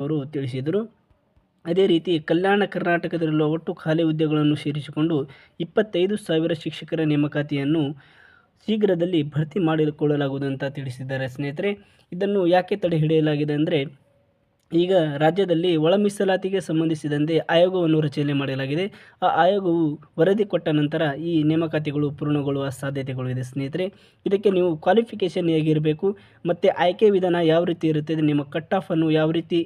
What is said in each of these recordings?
ಅವರು ತಿಳಿಸಿದರು. ಅದೇ ರೀತಿ ಕಲ್ಯಾಣ ಕರ್ನಾಟಕದಲ್ಲಿರುವ ಒಟ್ಟು ಖಾಲಿ ಹುದ್ದೆಗಳನ್ನು ಸೇರಿಸಿಕೊಂಡು ಇಪ್ಪತ್ತೈದು ಸಾವಿರ ಶಿಕ್ಷಕರ ನೇಮಕಾತಿಯನ್ನು ಶೀಘ್ರದಲ್ಲಿ ಭರ್ತಿ ಮಾಡಿಕೊಳ್ಳಲಾಗುವುದು ಅಂತ ತಿಳಿಸಿದ್ದಾರೆ ಸ್ನೇಹಿತರೆ. ಇದನ್ನು ಯಾಕೆ ತಡೆ ಹಿಡಿಯಲಾಗಿದೆ ಅಂದರೆ, ಈಗ ರಾಜ್ಯದಲ್ಲಿ ಒಳ ಮೀಸಲಾತಿಗೆ ಸಂಬಂಧಿಸಿದಂತೆ ಆಯೋಗವನ್ನು ರಚನೆ ಮಾಡಲಾಗಿದೆ. ಆ ಆಯೋಗವು ವರದಿ ಕೊಟ್ಟ ನಂತರ ಈ ನೇಮಕಾತಿಗಳು ಪೂರ್ಣಗೊಳ್ಳುವ ಸಾಧ್ಯತೆಗಳು ಇದೆ ಸ್ನೇಹಿತರೆ. ಇದಕ್ಕೆ ನೀವು ಕ್ವಾಲಿಫಿಕೇಷನ್ ಹೇಗಿರಬೇಕು, ಮತ್ತು ಆಯ್ಕೆ ವಿಧಾನ ಯಾವ ರೀತಿ ಇರುತ್ತದೆ, ನಿಮ್ಮ ಕಟ್ ಆಫನ್ನು ಯಾವ ರೀತಿ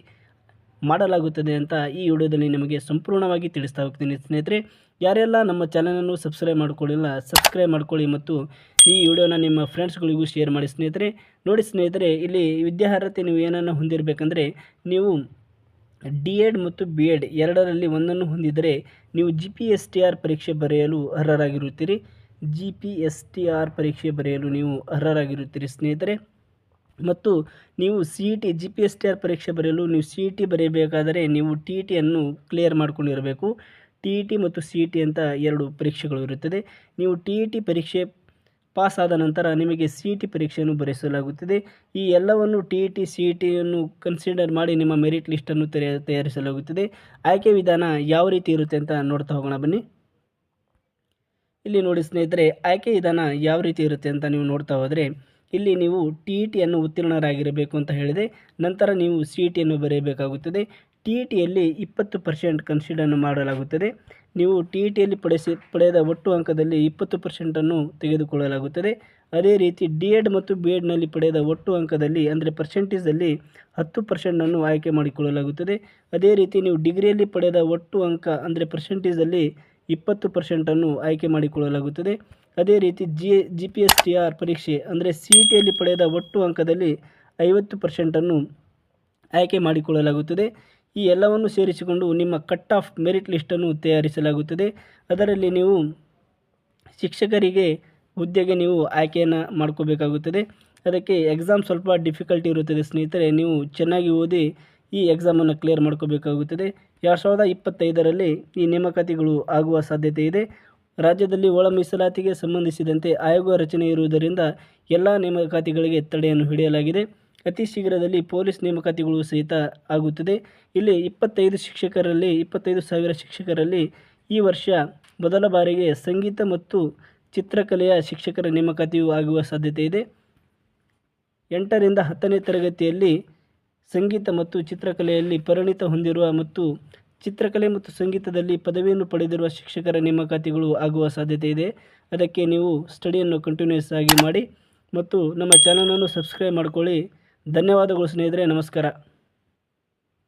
ಮಾಡಲಾಗುತ್ತದೆ ಅಂತ ಈ ವಿಡಿಯೋದಲ್ಲಿ ನಿಮಗೆ ಸಂಪೂರ್ಣವಾಗಿ ತಿಳಿಸ್ತಾ ಹೋಗ್ತೀನಿ ಸ್ನೇಹಿತರೆ. ಯಾರೆಲ್ಲ ನಮ್ಮ ಚಾನಲನ್ನು ಸಬ್ಸ್ಕ್ರೈಬ್ ಮಾಡ್ಕೊಳ್ಳಿಲ್ಲ ಸಬ್ಸ್ಕ್ರೈಬ್ ಮಾಡ್ಕೊಳ್ಳಿ ಮತ್ತು ಈ ವಿಡಿಯೋನ ನಿಮ್ಮ ಫ್ರೆಂಡ್ಸ್ಗಳಿಗೂ ಶೇರ್ ಮಾಡಿ ಸ್ನೇಹಿತರೆ. ನೋಡಿ ಸ್ನೇಹಿತರೆ, ಇಲ್ಲಿ ವಿದ್ಯಾರ್ಹತೆ ನೀವು ಏನನ್ನು ಹೊಂದಿರಬೇಕಂದ್ರೆ ನೀವು ಡಿ ಎಡ್ ಮತ್ತು ಬಿ ಎಡ್ ಎರಡರಲ್ಲಿ ಒಂದನ್ನು ಹೊಂದಿದರೆ ನೀವು G P S T R ಪರೀಕ್ಷೆ ಬರೆಯಲು ಅರ್ಹರಾಗಿರುತ್ತೀರಿ. G P S T R ಪರೀಕ್ಷೆ ಬರೆಯಲು ನೀವು ಅರ್ಹರಾಗಿರುತ್ತೀರಿ ಸ್ನೇಹಿತರೆ. ಮತ್ತು ನೀವು C E T G P S T R ಪರೀಕ್ಷೆ ಬರೆಯಲು ನೀವು ಸಿ ಇ ಟಿ ಬರೆಯಬೇಕಾದರೆ ನೀವು ಟಿ ಇ ಟಿಯನ್ನು ಕ್ಲಿಯರ್ ಮಾಡ್ಕೊಂಡಿರಬೇಕು. ಟಿ ಇ ಟಿ ಮತ್ತು ಸಿ ಇ ಟಿ ಅಂತ ಎರಡು ಪರೀಕ್ಷೆಗಳು ಇರುತ್ತದೆ. ನೀವು ಟಿ ಇ ಟಿ ಪರೀಕ್ಷೆ ಪಾಸ್ ಆದ ನಂತರ ನಿಮಗೆ ಸಿ ಇ ಟಿ ಪರೀಕ್ಷೆಯನ್ನು ಬರೆಸಲಾಗುತ್ತದೆ. ಈ ಎಲ್ಲವನ್ನು T E T C E ಟಿಯನ್ನು consider ಮಾಡಿ ನಿಮ್ಮ ಮೆರಿಟ್ ಲಿಸ್ಟನ್ನು ತೆರೆ, ತಯಾರಿಸಲಾಗುತ್ತದೆ. ಆಯ್ಕೆ ವಿಧಾನ ಯಾವ ರೀತಿ ಇರುತ್ತೆ ಅಂತ ನೋಡ್ತಾ ಹೋಗೋಣ ಬನ್ನಿ. ಇಲ್ಲಿ ನೋಡಿ ಸ್ನೇಹಿತರೆ, ಆಯ್ಕೆ ವಿಧಾನ ಯಾವ ರೀತಿ ಇರುತ್ತೆ ಅಂತ ನೀವು ನೋಡ್ತಾ ಹೋದರೆ ಇಲ್ಲಿ ನೀವು ಟಿ ಇ ಟಿಯನ್ನು ಉತ್ತೀರ್ಣರಾಗಿರಬೇಕು ಅಂತ ಹೇಳಿದೆ. ನಂತರ ನೀವು ಸಿ ಇ ಟಿಯನ್ನು ಬರೆಯಬೇಕಾಗುತ್ತದೆ. ಟಿ ಇ ಟಿಯಲ್ಲಿ ಇಪ್ಪತ್ತು ಪರ್ಸೆಂಟ್ ಕನ್ಸಿಡರ್ನ್ನು ಮಾಡಲಾಗುತ್ತದೆ. ನೀವು ಟಿ ಇ ಟಿಯಲ್ಲಿ ಪಡೆಸಿ, ಪಡೆದ ಒಟ್ಟು ಅಂಕದಲ್ಲಿ ಇಪ್ಪತ್ತು ಪರ್ಸೆಂಟನ್ನು ತೆಗೆದುಕೊಳ್ಳಲಾಗುತ್ತದೆ. ಅದೇ ರೀತಿ ಡಿ ಎಡ್ ಮತ್ತು ಬಿ ಎಡ್ನಲ್ಲಿ ಪಡೆದ ಒಟ್ಟು ಅಂಕದಲ್ಲಿ, ಅಂದರೆ ಪರ್ಸೆಂಟೇಜಲ್ಲಿ ಹತ್ತು ಪರ್ಸೆಂಟನ್ನು ಆಯ್ಕೆ ಮಾಡಿಕೊಳ್ಳಲಾಗುತ್ತದೆ. ಅದೇ ರೀತಿ ನೀವು ಡಿಗ್ರಿಯಲ್ಲಿ ಪಡೆದ ಒಟ್ಟು ಅಂಕ, ಅಂದರೆ ಪರ್ಸೆಂಟೇಜಲ್ಲಿ ಇಪ್ಪತ್ತು ಪರ್ಸೆಂಟನ್ನು ಆಯ್ಕೆ ಮಾಡಿಕೊಳ್ಳಲಾಗುತ್ತದೆ. ಅದೇ ರೀತಿ G G P S T R ಪರೀಕ್ಷೆ, ಅಂದರೆ ಸಿ ಇ ಟಿಯಲ್ಲಿ ಪಡೆದ ಒಟ್ಟು ಅಂಕದಲ್ಲಿ ಐವತ್ತು ಪರ್ಸೆಂಟನ್ನು ಆಯ್ಕೆ ಮಾಡಿಕೊಳ್ಳಲಾಗುತ್ತದೆ. ಈ ಎಲ್ಲವನ್ನು ಸೇರಿಸಿಕೊಂಡು ನಿಮ್ಮ ಕಟ್ ಆಫ್ ಮೆರಿಟ್ ಲಿಸ್ಟನ್ನು ತಯಾರಿಸಲಾಗುತ್ತದೆ. ಅದರಲ್ಲಿ ನೀವು ಶಿಕ್ಷಕರಿಗೆ ಹುದ್ದೆಗೆ ನೀವು ಆಯ್ಕೆಯನ್ನು ಮಾಡ್ಕೋಬೇಕಾಗುತ್ತದೆ. ಅದಕ್ಕೆ ಎಕ್ಸಾಮ್ ಸ್ವಲ್ಪ ಡಿಫಿಕಲ್ಟಿ ಇರುತ್ತದೆ ಸ್ನೇಹಿತರೆ, ನೀವು ಚೆನ್ನಾಗಿ ಓದಿ ಈ ಎಕ್ಸಾಮನ್ನು ಕ್ಲಿಯರ್ ಮಾಡ್ಕೋಬೇಕಾಗುತ್ತದೆ. ಎರಡು ಸಾವಿರದ ಇಪ್ಪತ್ತೈದರಲ್ಲಿ ಈ ನೇಮಕಾತಿಗಳು ಆಗುವ ಸಾಧ್ಯತೆ ಇದೆ. ರಾಜ್ಯದಲ್ಲಿ ಒಳ ಮೀಸಲಾತಿಗೆ ಸಂಬಂಧಿಸಿದಂತೆ ಆಯೋಗ ರಚನೆ ಇರುವುದರಿಂದ ಎಲ್ಲ ನೇಮಕಾತಿಗಳಿಗೆ ತಡೆಯನ್ನು ಹಿಡಿಯಲಾಗಿದೆ. ಅತಿ ಶೀಘ್ರದಲ್ಲಿ ಪೊಲೀಸ್ ನೇಮಕಾತಿಗಳು ಸಹಿತ ಆಗುತ್ತದೆ. ಇಲ್ಲಿ ಇಪ್ಪತ್ತೈದು ಶಿಕ್ಷಕರಲ್ಲಿ, ಇಪ್ಪತ್ತೈದು ಸಾವಿರ ಶಿಕ್ಷಕರಲ್ಲಿ ಈ ವರ್ಷ ಮೊದಲ ಬಾರಿಗೆ ಸಂಗೀತ ಮತ್ತು ಚಿತ್ರಕಲೆಯ ಶಿಕ್ಷಕರ ನೇಮಕಾತಿಯೂ ಆಗುವ ಸಾಧ್ಯತೆ ಇದೆ. ಎಂಟರಿಂದ ಹತ್ತನೇ ತರಗತಿಯಲ್ಲಿ ಸಂಗೀತ ಮತ್ತು ಚಿತ್ರಕಲೆಯಲ್ಲಿ ಪರಿಣಿತ ಹೊಂದಿರುವ ಮತ್ತು ಚಿತ್ರಕಲೆ ಮತ್ತು ಸಂಗೀತದಲ್ಲಿ ಪದವಿಯನ್ನು ಪಡೆದಿರುವ ಶಿಕ್ಷಕರ ನೇಮಕಾತಿಗಳು ಆಗುವ ಸಾಧ್ಯತೆ ಇದೆ. ಅದಕ್ಕೆ ನೀವು ಸ್ಟಡಿಯನ್ನು ಕಂಟಿನ್ಯೂಸ್ ಆಗಿ ಮಾಡಿ ಮತ್ತು ನಮ್ಮ ಚಾನಲನ್ನು ಸಬ್ಸ್ಕ್ರೈಬ್ ಮಾಡ್ಕೊಳ್ಳಿ. ಧನ್ಯವಾದಗಳು ಸ್ನೇಹಿತರೆ, ನಮಸ್ಕಾರ.